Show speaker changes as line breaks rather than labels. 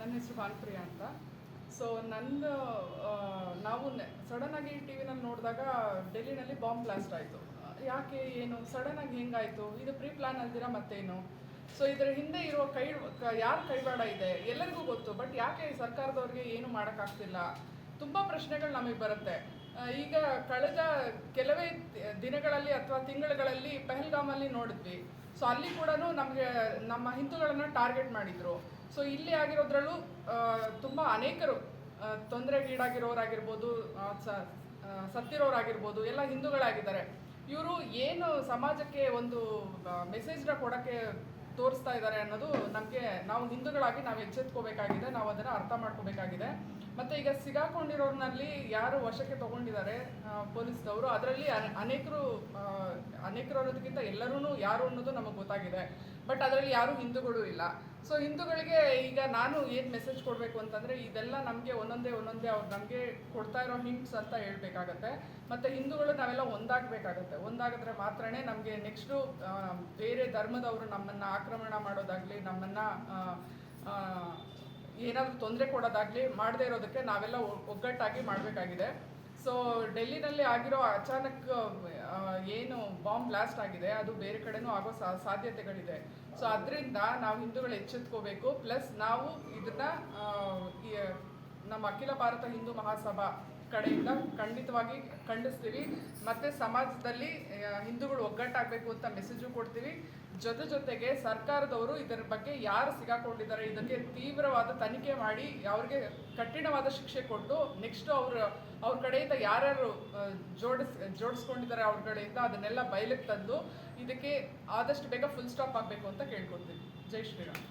ನನ್ನ ಹೆಸರು ಭಾನುಪ್ರಿಯಾ ಅಂತ. ಸೊ ಆ, ನಾವು ಸಡನ್ ಆಗಿ ಟಿ ವಿನಲ್ಲಿ ನೋಡಿದಾಗ ಡೆಲ್ಲಿನಲ್ಲಿ ಬಾಂಬ್ ಬ್ಲಾಸ್ಟ್ ಆಯಿತು. ಯಾಕೆ ಏನು ಸಡನ್ ಆಗಿ ಹೆಂಗಾಯಿತು? ಇದು ಪ್ರೀ ಪ್ಲಾನ್ ಅಲ್ದಿರಾ ಮತ್ತೇನು? ಸೊ ಇದರ ಹಿಂದೆ ಇರುವ ಕೈ ಯಾರ ಕೈವಾಡ ಇದೆ? ಎಲ್ಲರಿಗೂ ಗೊತ್ತು ಬಟ್ ಯಾಕೆ ಸರ್ಕಾರದವ್ರಿಗೆ ಏನು ಮಾಡೋಕ್ಕಾಗ್ತಿಲ್ಲ? ತುಂಬ ಪ್ರಶ್ನೆಗಳು ನಮಗೆ ಬರುತ್ತೆ. ಈಗ ಕಳೆದ ಕೆಲವೇ ದಿನಗಳಲ್ಲಿ ಅಥವಾ ತಿಂಗಳುಗಳಲ್ಲಿ ಪೆಹಲ್ಗಾಮಲ್ಲಿ ನೋಡಿದ್ವಿ. ಸೊ ಅಲ್ಲಿ ಕೂಡ ನಮಗೆ ನಮ್ಮ ಹಿಂದೂಗಳನ್ನು ಟಾರ್ಗೆಟ್ ಮಾಡಿದ್ರು. ಸೊ ಇಲ್ಲಿ ಆಗಿರೋದ್ರಲ್ಲೂ ತುಂಬ ಅನೇಕರು ತೊಂದರೆಗೀಡಾಗಿರೋರಾಗಿರ್ಬೋದು ಸತ್ತಿರೋರಾಗಿರ್ಬೋದು, ಎಲ್ಲ ಹಿಂದೂಗಳಾಗಿದ್ದಾರೆ. ಇವರು ಏನು ಸಮಾಜಕ್ಕೆ ಒಂದು ಮೆಸೇಜ್ನ ಕೊಡೋಕ್ಕೆ ತೋರಿಸ್ತಾ ಇದ್ದಾರೆ ಅನ್ನೋದು ನಮಗೆ, ನಾವು ಹಿಂದೂಗಳಾಗಿ ನಾವು ಎಚ್ಚೆತ್ಕೋಬೇಕಾಗಿದೆ, ನಾವು ಅದನ್ನು ಅರ್ಥ ಮಾಡ್ಕೋಬೇಕಾಗಿದೆ. ಮತ್ತು ಈಗ ಸಿಗಾಕೊಂಡಿರೋರ್ನಲ್ಲಿ ಯಾರು ವಶಕ್ಕೆ ತಗೊಂಡಿದ್ದಾರೆ ಪೊಲೀಸ್ದವರು, ಅದರಲ್ಲಿ ಅನೇಕರು ಅನೇಕರು ಅನ್ನೋದಕ್ಕಿಂತ ಎಲ್ಲರೂ ಯಾರು ಅನ್ನೋದು ನಮಗೆ ಗೊತ್ತಾಗಿದೆ. ಬಟ್ ಅದರಲ್ಲಿ ಯಾರು ಹಿಂದೂಗಳು ಇಲ್ಲ. ಸೊ ಹಿಂದೂಗಳಿಗೆ ಈಗ ನಾನು ಏನು ಮೆಸೇಜ್ ಕೊಡಬೇಕು ಅಂತಂದರೆ ಇದೆಲ್ಲ ನಮಗೆ ಒಂದೊಂದೇ ಒಂದೊಂದೇ ಅವ್ರು ನಮಗೆ ಕೊಡ್ತಾ ಇರೋ ಹಿಂಟ್ಸ್ ಅಂತ ಹೇಳಬೇಕಾಗತ್ತೆ. ಮತ್ತು ಹಿಂದೂಗಳು ನಾವೆಲ್ಲ ಒಂದಾಗಬೇಕಾಗತ್ತೆ. ಒಂದಾಗಿದ್ರೆ ಮಾತ್ರನೇ ನಮಗೆ ನೆಕ್ಸ್ಟು ಬೇರೆ ಧರ್ಮದವರು ನಮ್ಮನ್ನು ಆಕ್ರಮಣ ಮಾಡೋದಾಗಲಿ, ನಮ್ಮನ್ನು ಏನಾದರೂ ತೊಂದರೆ ಕೊಡೋದಾಗಲಿ ಮಾಡದೇ ಇರೋದಕ್ಕೆ ನಾವೆಲ್ಲ ಒಗ್ಗಟ್ಟಾಗಿ ಮಾಡಬೇಕಾಗಿದೆ. ಸೊ ಡೆಲ್ಲಿನಲ್ಲಿ ಆಗಿರೋ ಅಚಾನಕ್ ಏನು ಬಾಂಬ್ ಬ್ಲಾಸ್ಟ್ ಆಗಿದೆ, ಅದು ಬೇರೆ ಕಡೆನೂ ಆಗೋ ಸಾಧ್ಯತೆಗಳಿದೆ. ಸೊ ಅದರಿಂದ ನಾವು ಹಿಂದೂಗಳು ಎಚ್ಚೆತ್ಕೋಬೇಕು. ಪ್ಲಸ್ ನಾವು ಇದನ್ನ ನಮ್ಮ ಅಖಿಲ ಭಾರತ ಹಿಂದೂ ಮಹಾಸಭಾ ಕಡೆಯಿಂದ ಖಂಡಿತವಾಗಿ ಖಂಡಿಸ್ತೀವಿ. ಮತ್ತೆ ಸಮಾಜದಲ್ಲಿ ಹಿಂದೂಗಳು ಒಗ್ಗಟ್ಟಾಗಬೇಕು ಅಂತ ಮೆಸೇಜು ಕೊಡ್ತೀವಿ. ಜೊತೆ ಜೊತೆಗೆ ಸರ್ಕಾರದವರು ಇದರ ಬಗ್ಗೆ ಯಾರು ಸಿಗಾಕೊಂಡಿದ್ದಾರೆ, ಇದಕ್ಕೆ ತೀವ್ರವಾದ ತನಿಖೆ ಮಾಡಿ, ಅವ್ರಿಗೆ ಕಠಿಣವಾದ ಶಿಕ್ಷೆ ಕೊಟ್ಟು ನೆಕ್ಸ್ಟ್ ಅವರು, ಅವ್ರ ಕಡೆಯಿಂದ ಯಾರ್ಯಾರು ಜೋಡಿಸ್, ಜೋಡಿಸ್ಕೊಂಡಿದ್ದಾರೆ ಅವ್ರ ಕಡೆಯಿಂದ ಅದನ್ನೆಲ್ಲ ಬಯಲಿಗೆ ತಂದು, ಇದಕ್ಕೆ ಆದಷ್ಟು ಬೇಗ ಫುಲ್ ಸ್ಟಾಪ್ ಆಗಬೇಕು ಅಂತ ಕೇಳ್ಕೊತೀವಿ ಜೈ ಶ್ರೀರಾಮ್.